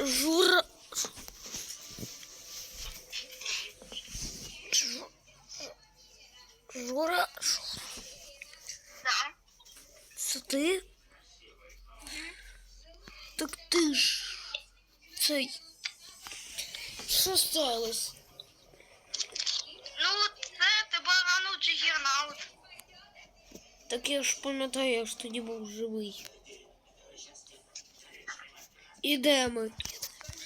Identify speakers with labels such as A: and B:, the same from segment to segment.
A: Жура. Жу- Жура.
B: Да.
A: Це ти? Так ти ж. Цей. Що сталося?
B: Ну, це тебе ранив Джигернаут.
A: Так я ж пам'ятаю, я ж тоді був живий. І де ми?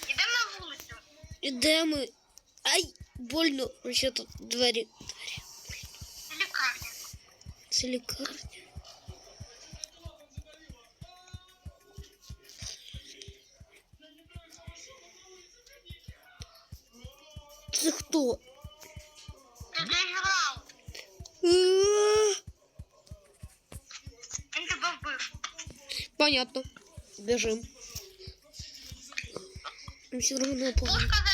B: Ідемо на вулицю.
A: І ми? Ай, больно. Ще тут двері.
B: Це лікарня.
A: Це лікарня. Це хто? Понятно. Бежим. Все равно погано.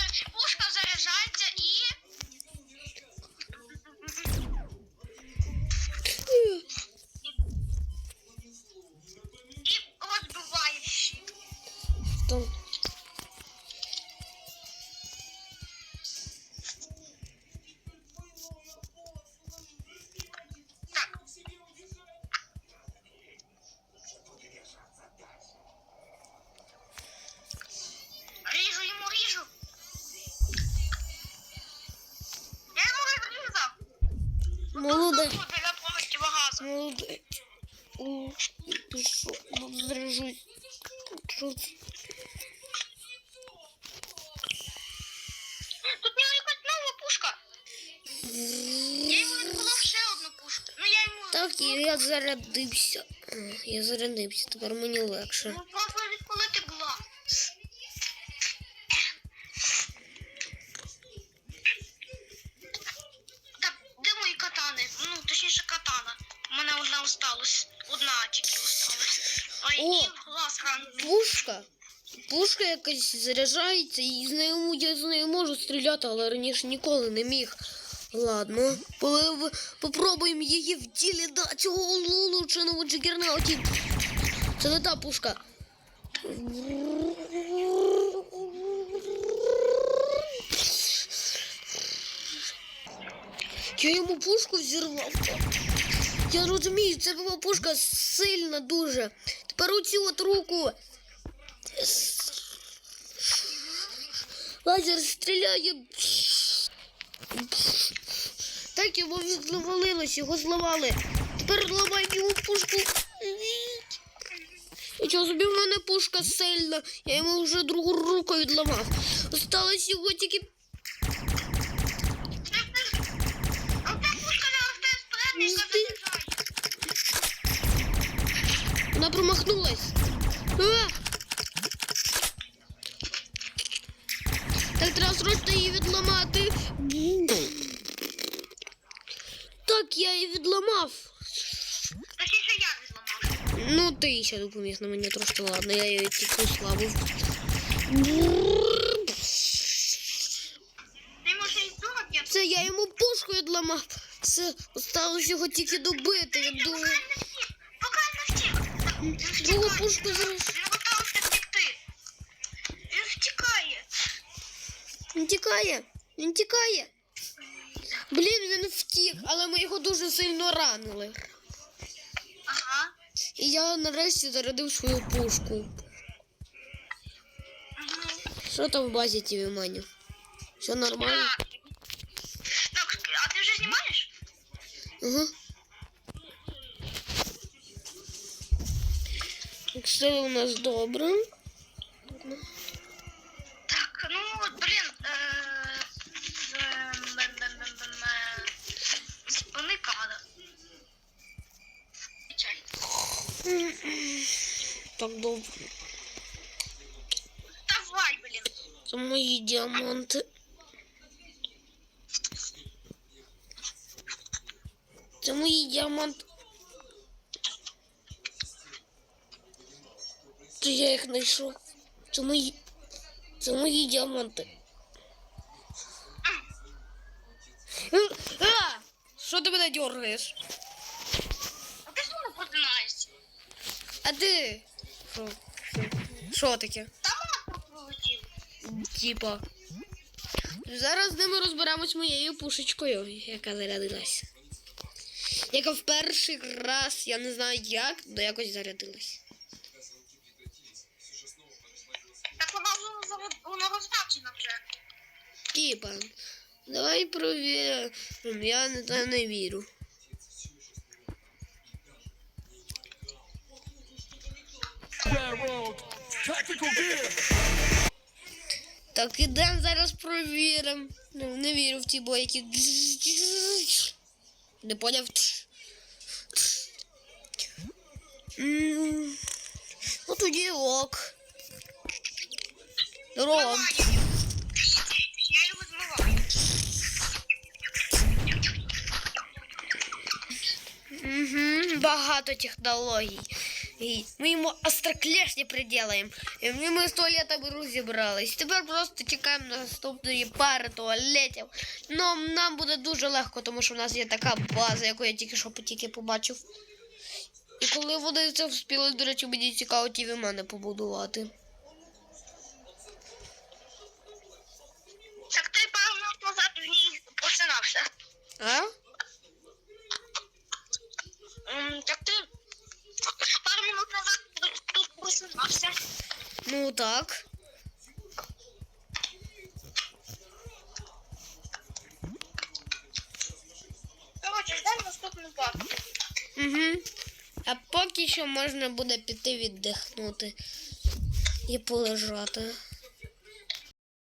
A: Ну, заряжусь. Що це?
B: Тут в нього якась нова пушка. Я йому відколов ще одну пушку. Ну я йому...
A: Так, я зарядився. Я зарядився, тепер мені легше. О! Пушка. Пушка якась заряджається, і з нею я з нею можу стріляти, але раніше ніколи не міг. Ладно, по- попробуємо її в ділі да цього улучшеного джигернауті. Це не та пушка. Я йому пушку взірвав. Я розумію, це була пушка сильна дуже. Тепер оцю от руку. Лазер стріляє. Так його відвалилось, його зламали. Тепер ламаємо йому пушку. І що собі в мене пушка сильна. Я йому вже другу руку відламав. Осталось його тільки.
B: А та пушка зараз те спередника
A: Ти-
B: заряджає.
A: Вона промахнулась. А! Так треба срочно її відламати. Так, я її відламав.
B: Точніше я відламав.
A: Ну, ти ще допоміг на мені трошки, ладно, я її тільки
B: і?
A: Це я йому пушку відламав. Все, осталось його тільки добити. Я думаю.
B: не втік. Поки не втік. Так, Він
A: Другу пушку зараз.
B: Він готовився втікти. Він втікає.
A: Він тікає. Він тікає. Блін, він втік, але ми його дуже сильно ранили.
B: Ага.
A: І я нарешті зарядив свою пушку.
B: Угу.
A: Що там в базі ті мані? Все нормально?
B: Так, а ти вже знімаєш?
A: Угу. Все у нас добре.
B: Так, ну от, блін, е, з, м, м, м, м, м, з спини када.
A: Так добре.
B: Давай, блін.
A: Це мої діаманти. Це мої діаманти. Це я їх знайшов. Це мої. Це мої діаманти. А! Що ти мене дергаєш?
B: А ти що проти нас?
A: А ти? Що? Що? Таке?
B: Та.
A: Типа. Зараз з ними розберемось моєю пушечкою, яка зарядилась. Яка в перший раз, я не знаю як, але якось зарядилась.
B: Вона розбачена вже.
A: Типа. Давай провіримо. Я не, та не вірю. Так, ідемо зараз провіримо. Ну, не вірю в ті бої, які. Не поняв. Ну тоді ок. Здорово.
B: Я його змиваю.
A: Угу, багато технологій. І ми йому остроклешні приділаємо. І ми з туалетами розібрались. Тепер просто чекаємо на наступної пари туалетів. Ну, нам буде дуже легко, тому що в нас є така база, яку я тільки що тільки побачив. І коли вони це вспіли, до речі, мені цікаво ті в мене побудувати. Ну так.
B: Коротше, ждемо наступну партію.
A: Угу. А поки що можна буде піти віддихнути і полежати.